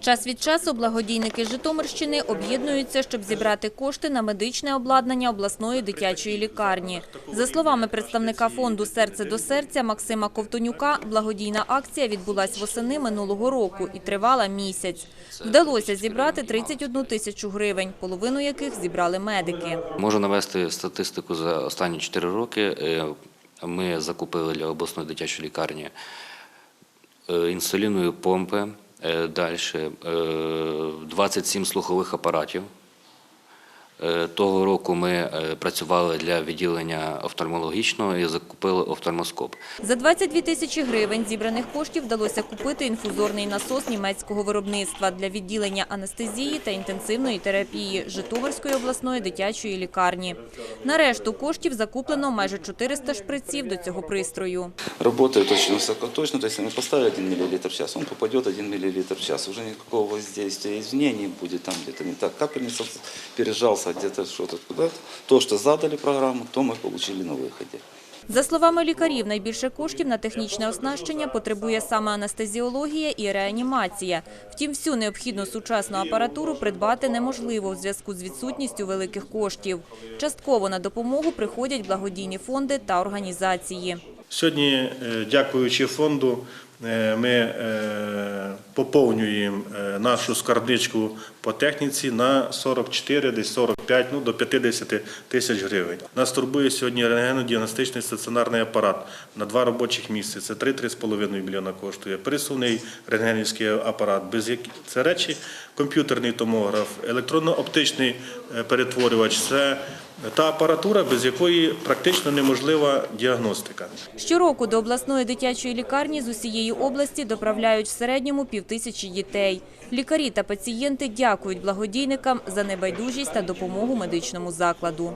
Час від часу благодійники Житомирщини об'єднуються, щоб зібрати кошти на медичне обладнання обласної дитячої лікарні. За словами представника фонду «Серце до серця» Максима Ковтонюка, благодійна акція відбулась восени минулого року і тривала місяць. Вдалося зібрати 31 тисячу гривень, половину яких зібрали медики. Можу навести статистику за останні 4 роки. Е, Ми закупили для обласної дитячої лікарні е, інсулінові помпи, далі 27 слухових апаратів. Е, Того року ми е, працювали для відділення офтальмологічного і закупили офтальмоскоп. За 22 тисячі гривень зібраних коштів вдалося купити інфузорний насос німецького виробництва для відділення анестезії та інтенсивної терапії Житомирської обласної дитячої лікарні. На решту коштів закуплено майже 400 шприців до цього пристрою Работает очень высокоточно, то есть если мы поставили 1 мл в час, он попадет 1 мл в час. Уже никакого воздействия извне не будет, там где-то не так капельница пережался, где-то что-то куда-то. То, что задали программу, то мы получили на выходе. За словами лікарів, найбільше коштів на технічне оснащення потребує саме анестезіологія і реанімація. Втім, всю необхідну сучасну апаратуру придбати неможливо в зв'язку з відсутністю великих коштів. Частково на допомогу приходять благодійні фонди та організації. Сьогодні, е, дякуючи фонду, е, ми е, поповнюємо нашу скарбничку по техніці на 44, десь 45, ну до 50 тисяч гривень. Нас турбує сьогодні рентгенодіагностичний стаціонарний апарат на два робочих місця. Це 3-3,5 мільйона коштує. Пересувний рентгенівський апарат. Без як... Це речі, комп'ютерний томограф, електронно-оптичний перетворювач. Це та апаратура, без якої практично неможлива діагностика. Щороку до обласної дитячої лікарні з усієї області доправляють в середньому півтисячі дітей. Лікарі та пацієнти дякують благодійникам за небайдужість та допомогу медичному закладу.